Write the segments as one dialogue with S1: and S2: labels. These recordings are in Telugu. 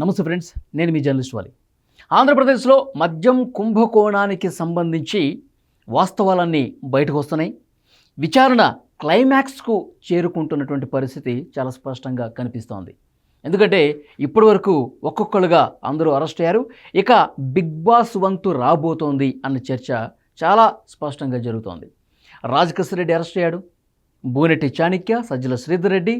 S1: నమస్తే ఫ్రెండ్స్ నేను మీ జర్నలిస్ట్ వాలి. ఆంధ్రప్రదేశ్లో మద్యం కుంభకోణానికి సంబంధించి వాస్తవాలన్నీ బయటకు వస్తున్నాయి. విచారణ క్లైమాక్స్కు చేరుకుంటున్నటువంటి పరిస్థితి చాలా స్పష్టంగా కనిపిస్తోంది. ఎందుకంటే ఇప్పటి వరకు ఒక్కొక్కరుగా అందరూ అరెస్ట్ అయ్యారు. ఇక బిగ్ బాస్ వంతు రాబోతోంది అన్న చర్చ చాలా స్పష్టంగా జరుగుతోంది. రాజకేశ్వర రెడ్డి అరెస్ట్ అయ్యాడు. బూనెట్టి చాణిక్య సజ్జల శ్రీధర్ రెడ్డి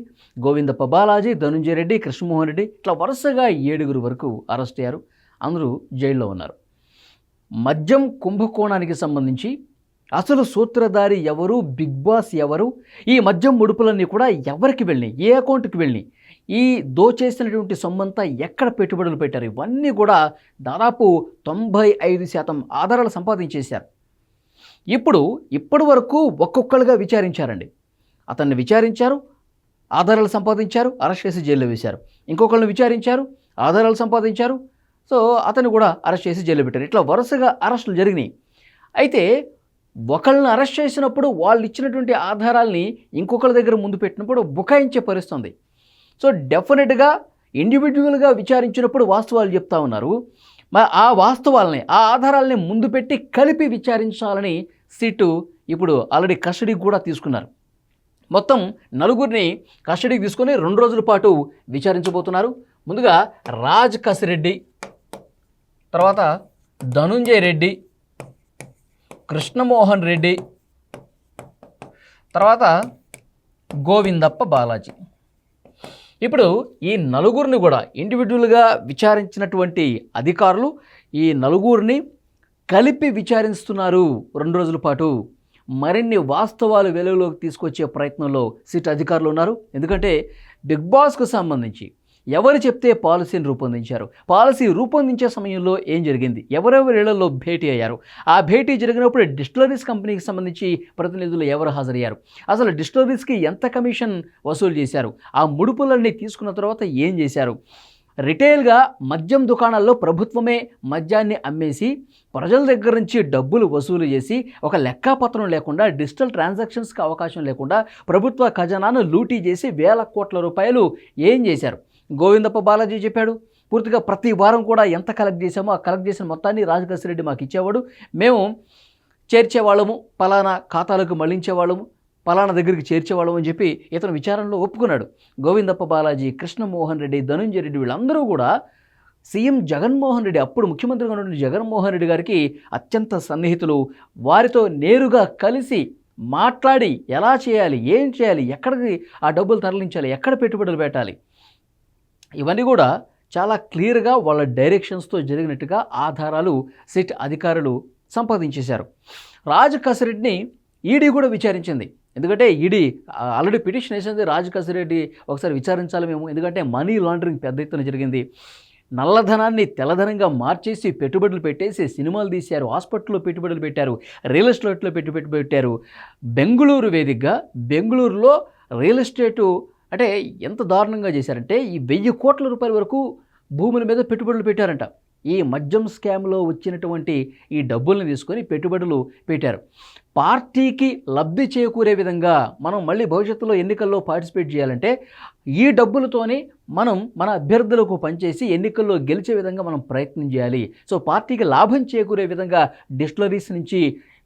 S1: గోవిందప్ప బాలాజీ ధనుంజయ రెడ్డి కృష్ణమోహన్ రెడ్డి ఇట్లా వరుసగా ఏడుగురు వరకు అరెస్ట్ అయ్యారు. అందరూ జైల్లో ఉన్నారు. మద్యం కుంభకోణానికి సంబంధించి అసలు సూత్రధారి ఎవరు బిగ్ బాస్ ఎవరు ఈ మద్యం ముడుపులన్నీ కూడా ఎవరికి వెళ్ళినాయి ఏ అకౌంట్కి వెళ్ళినాయి ఈ దోచేసినటువంటి సొమ్మంతా ఎక్కడ పెట్టుబడులు పెట్టారు ఇవన్నీ కూడా దాదాపు తొంభై ఐదు శాతం ఆధారాలు సంపాదించేశారు. ఇప్పుడు ఇప్పటి వరకు ఒక్కొక్కరుగా విచారించారండి. అతన్ని విచారించారు ఆధారాలు సంపాదించారు అరెస్ట్ చేసి జైల్లో వేశారు. ఇంకొకళ్ళని విచారించారు ఆధారాలు సంపాదించారు. సో అతను కూడా అరెస్ట్ చేసి జైల్లో పెట్టారు. ఇట్లా వరుసగా అరెస్టులు జరిగినాయి. అయితే ఒకళ్ళని అరెస్ట్ చేసినప్పుడు వాళ్ళు ఇచ్చినటువంటి ఆధారాల్ని ఇంకొకళ్ళ దగ్గర ముందు పెట్టినప్పుడు బుకాయించే పరిస్థితుంది. సో డెఫినెట్గా ఇండివిజువల్గా విచారించినప్పుడు వాస్తవాలు చెప్తా ఉన్నారు. మరి ఆ వాస్తవాలని ఆ ఆధారాలని ముందు పెట్టి కలిపి విచారించాలని సిట్టు ఇప్పుడు ఆల్రెడీ కస్టడీకి కూడా తీసుకున్నారు. మొత్తం నలుగురిని కస్టడీకి తీసుకొని రెండు రోజుల పాటు విచారించబోతున్నారు. ముందుగా రాజ్ కసిరెడ్డి తర్వాత ధనుంజయ్ రెడ్డి కృష్ణమోహన్ రెడ్డి తర్వాత గోవిందప్ప బాలాజీ. ఇప్పుడు ఈ నలుగురిని కూడా ఇండివిజువల్గా విచారించినటువంటి అధికారులు ఈ నలుగురిని కలిపి విచారిస్తున్నారు. రెండు రోజుల పాటు మరిన్ని వాస్తవాలు వెలుగులోకి తీసుకొచ్చే ప్రయత్నంలో సిట్ అధికారులు ఉన్నారు. ఎందుకంటే బిగ్ బాస్కు సంబంధించి ఎవరు చెప్తే పాలసీని రూపొందించారు. పాలసీ రూపొందించే సమయంలో ఏం జరిగింది? ఎవరెవరి ఇళ్ళలో భేటీ అయ్యారు? ఆ భేటీ జరిగినప్పుడు డిస్టిలరీస్ కంపెనీకి సంబంధించి ప్రతినిధులు ఎవరు హాజరయ్యారు? అసలు డిస్టిలరీస్కి ఎంత కమిషన్ వసూలు చేశారు? ఆ ముడుపులన్నీ తీసుకున్న తర్వాత ఏం చేశారు? రిటైల్గా మద్యం దుకాణాల్లో ప్రభుత్వమే మద్యాన్ని అమ్మేసి ప్రజల దగ్గర నుంచి డబ్బులు వసూలు చేసి ఒక లెక్కాపత్రం లేకుండా డిజిటల్ ట్రాన్సాక్షన్స్కి అవకాశం లేకుండా ప్రభుత్వ ఖజానాను లూటీ చేసి వేల కోట్ల రూపాయలు ఏం చేశారు? గోవిందప్ప బాలాజీ చెప్పాడు. పూర్తిగా ప్రతి వారం కూడా ఎంత కలెక్ట్ చేశామో ఆ కలెక్ట్ చేసిన మొత్తాన్ని రాజకేశ్వర రెడ్డి మాకు ఇచ్చేవాడు. మేము చేర్చేవాళ్ళము పలానా ఖాతాలకు మళ్ళించేవాళ్ళము. పలానా దగ్గరికి చేర్చేవాళ్ళం అని చెప్పి ఇతను విచారణలో ఒప్పుకున్నాడు. గోవిందప్ప బాలాజీ కృష్ణమోహన్ రెడ్డి ధనుంజయ రెడ్డి వీళ్ళందరూ కూడా సీఎం జగన్మోహన్ రెడ్డి అప్పుడు ముఖ్యమంత్రిగా ఉన్న జగన్మోహన్ రెడ్డి గారికి అత్యంత సన్నిహితులు. వారితో నేరుగా కలిసి మాట్లాడి ఎలా చేయాలి ఏం చేయాలి ఎక్కడికి ఆ డబ్బులు తరలించాలి ఎక్కడ పెట్టుబడులు పెట్టాలి ఇవన్నీ కూడా చాలా క్లియర్గా వాళ్ళ డైరెక్షన్స్తో జరిగినట్టుగా ఆధారాలు సిట్ అధికారులు సంపాదించేశారు రాజ్ కసిరెడ్డిని ఈడీ కూడా విచారించింది. ఎందుకంటే ఈడీ ఆల్రెడీ పిటిషన్ వేసింది రాజ్ కసిరెడ్డి. ఒకసారి విచారించాలి మేము. ఎందుకంటే మనీ లాండరింగ్ పెద్ద ఎత్తున జరిగింది. నల్లధనాన్ని తెల్లధనంగా మార్చేసి పెట్టుబడులు పెట్టేసి సినిమాలు తీశారు. హాస్పిటల్లో పెట్టుబడులు పెట్టారు. రియల్ ఎస్టేట్లో పెట్టుబడి పెట్టారు. బెంగళూరు వేదికగా బెంగళూరులో రియల్ ఎస్టేటు అంటే ఎంత దారుణంగా చేశారంటే ఈ వెయ్యి కోట్ల రూపాయల వరకు భూముల మీద పెట్టుబడులు పెట్టారంట. ఈ మద్యం స్కామ్లో వచ్చినటువంటి ఈ డబ్బుల్ని తీసుకొని పెట్టుబడులు పెట్టారు. పార్టీకి లబ్ధి చేకూరే విధంగా మనం మళ్ళీ భవిష్యత్తులో ఎన్నికల్లో పార్టిసిపేట్ చేయాలంటే ఈ డబ్బులతోనే మనం మన అభ్యర్థులకు పనిచేసి ఎన్నికల్లో గెలిచే విధంగా మనం ప్రయత్నం చేయాలి. సో పార్టీకి లాభం చేకూరే విధంగా డిస్టిలరీస్ నుంచి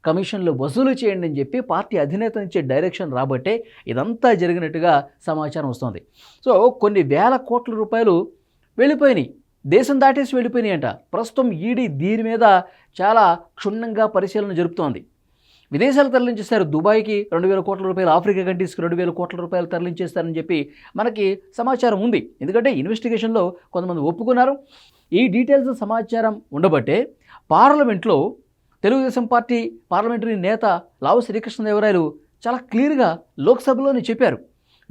S1: కమిషన్లు వసూలు చేయండి అని చెప్పి పార్టీ అధినేత నుంచి డైరెక్షన్ రాబట్టే ఇదంతా జరిగినట్టుగా సమాచారం వస్తుంది. సో కొన్ని వేల కోట్ల రూపాయలు వెళ్ళిపోయినాయి. దేశం దాటేసి వెళ్ళిపోయినాయంట. ప్రస్తుతం ఈడీ దీని మీద చాలా క్షుణ్ణంగా పరిశీలన జరుపుతోంది. విదేశాలకు తరలించేస్తారు దుబాయ్కి రెండు వేల కోట్ల రూపాయలు ఆఫ్రికా కంట్రీస్కి రెండు వేల కోట్ల రూపాయలు తరలించేస్తారని చెప్పి మనకి సమాచారం ఉంది. ఎందుకంటే ఇన్వెస్టిగేషన్లో కొంతమంది ఒప్పుకున్నారు. ఈ డీటెయిల్స్ సమాచారం ఉండబట్టే పార్లమెంట్లో తెలుగుదేశం పార్టీ పార్లమెంటరీ నేత లావు శ్రీకృష్ణదేవరాయలు చాలా క్లియర్గా లోక్సభలోనే చెప్పారు.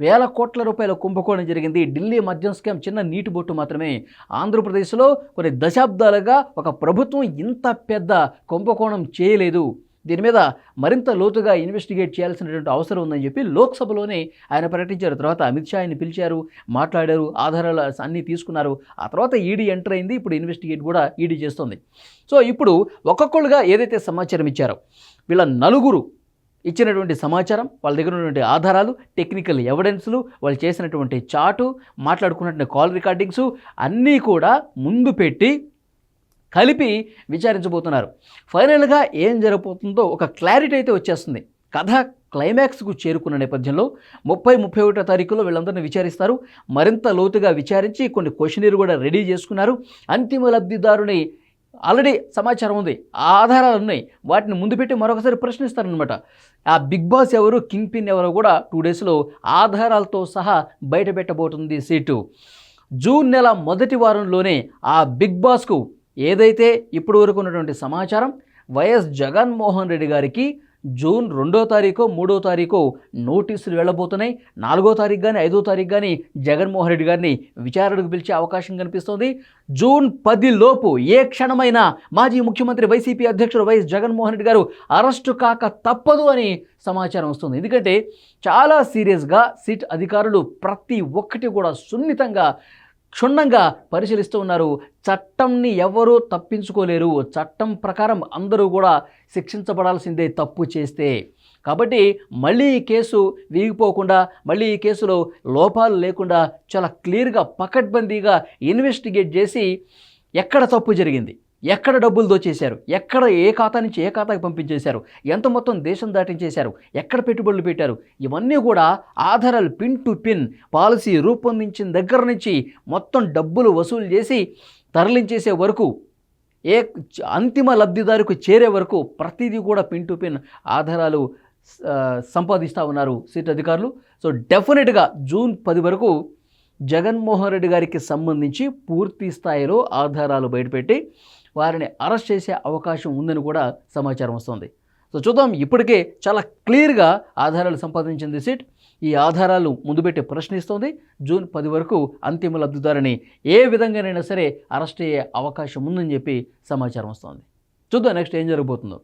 S1: వేల కోట్ల రూపాయల కుంభకోణం జరిగింది. ఢిల్లీ మద్యం స్కామ్ చిన్న నీటి బొట్టు మాత్రమే. ఆంధ్రప్రదేశ్లో కొన్ని దశాబ్దాలుగా ఒక ప్రభుత్వం ఇంత పెద్ద కుంభకోణం చేయలేదు. దీని మీద మరింత లోతుగా ఇన్వెస్టిగేట్ చేయాల్సినటువంటి అవసరం ఉందని చెప్పి లోక్సభలోనే ఆయన ప్రకటించారు. తర్వాత అమిత్ షా ఆయన పిలిచారు మాట్లాడారు ఆధారాలు అన్నీ తీసుకున్నారు. ఆ తర్వాత ఈడీ ఎంటర్ అయింది. ఇప్పుడు ఇన్వెస్టిగేట్ కూడా ఈడీ చేస్తుంది. సో ఇప్పుడు ఒక్కొక్కరుగా ఏదైతే సమాచారం ఇచ్చారో వీళ్ళ నలుగురు ఇచ్చినటువంటి సమాచారం వాళ్ళ దగ్గర ఉన్నటువంటి ఆధారాలు టెక్నికల్ ఎవిడెన్స్లు వాళ్ళు చేసినటువంటి చాటు మాట్లాడుకున్నటువంటి కాల్ రికార్డింగ్స్ అన్నీ కూడా ముందు పెట్టి కలిపి విచారించబోతున్నారు. ఫైనల్గా ఏం జరగబోతుందో ఒక క్లారిటీ అయితే వచ్చేస్తుంది. కథ క్లైమాక్స్కు చేరుకున్న నేపథ్యంలో ముప్పై ముప్పై ఒకటో తారీఖులో వీళ్ళందరినీ విచారిస్తారు. మరింత లోతుగా విచారించి కొన్ని క్వశ్చనీర్ కూడా రెడీ చేసుకున్నారు. అంతిమ లబ్ధిదారుని ఆల్రెడీ సమాచారం ఉంది. ఆ ఆధారాలు ఉన్నాయి. వాటిని ముందు పెట్టి మరొకసారి ప్రశ్నిస్తారనమాట ఆ బిగ్ బాస్ ఎవరు? కింగ్ పిన్ ఎవరో కూడా టూ డేస్లో ఆధారాలతో సహా బయట పెట్టబోతుంది సీటు. జూన్ నెల మొదటి వారంలోనే ఆ బిగ్ బాస్కు ఏదైతే ఇప్పటి వరకు ఉన్నటువంటి సమాచారం వైఎస్ జగన్మోహన్ రెడ్డి గారికి జూన్ రెండో తారీఖు మూడో తారీఖు నోటీసులు వెళ్ళబోతున్నాయి. నాలుగో తారీఖు కానీ ఐదో తారీఖు కానీ జగన్మోహన్ రెడ్డి గారిని విచారణకు పిలిచే అవకాశం కనిపిస్తోంది. జూన్ పది లోపు ఏ క్షణమైనా మాజీ ముఖ్యమంత్రి వైసీపీ అధ్యక్షుడు వైఎస్ జగన్మోహన్ రెడ్డి గారు అరెస్టు కాక తప్పదు అని సమాచారం వస్తుంది. ఎందుకంటే చాలా సీరియస్గా సిట్ అధికారులు ప్రతి ఒక్కటి కూడా సున్నితంగా క్షుణ్ణంగా పరిశీలిస్తూ ఉన్నారు. చట్టంని ఎవరూ తప్పించుకోలేరు. చట్టం ప్రకారం అందరూ కూడా శిక్షించబడాల్సిందే తప్పు చేస్తే. కాబట్టి మళ్ళీ ఈ కేసు వీగిపోకుండా మళ్ళీ ఈ కేసులో లోపాలు లేకుండా చాలా క్లియర్గా పకడ్బందీగా ఇన్వెస్టిగేట్ చేసి ఎక్కడ తప్పు జరిగింది? ఎక్కడ డబ్బులు దోచేశారు? ఎక్కడ ఏ ఖాతా నుంచి ఏ ఖాతాకి పంపించేశారు? ఎంత మొత్తం దేశం దాటించేశారు? ఎక్కడ పెట్టుబడులు పెట్టారు? ఇవన్నీ కూడా ఆధారాలు పిన్ టు పిన్ పాలసీ రూపొందించిన దగ్గర నుంచి మొత్తం డబ్బులు వసూలు చేసి తరలించేసే వరకు ఏ అంతిమ లబ్ధిదారుకు చేరే వరకు ప్రతిదీ కూడా పిన్ టు పిన్ ఆధారాలు సంపాదిస్తూ ఉన్నారు సిట్ అధికారులు. సో డెఫినెట్గా జూన్ పది వరకు జగన్మోహన్ రెడ్డి గారికి సంబంధించి పూర్తి స్థాయిలో ఆధారాలు బయటపెట్టి వారిని అరెస్ట్ చేసే అవకాశం ఉందని కూడా సమాచారం వస్తుంది. సో చూద్దాం ఇప్పటికే చాలా క్లియర్గా ఆధారాలు సంపాదించింది సిట్. ఈ ఆధారాలు ముందుపెట్టి ప్రశ్నిస్తోంది. జూన్ పది వరకు అంతిమ లబ్ధిదారుని ఏ విధంగానైనా సరే అరెస్ట్ అయ్యే అవకాశం ఉందని చెప్పి సమాచారం వస్తోంది. చూద్దాం నెక్స్ట్ ఏం జరగబోతుందో.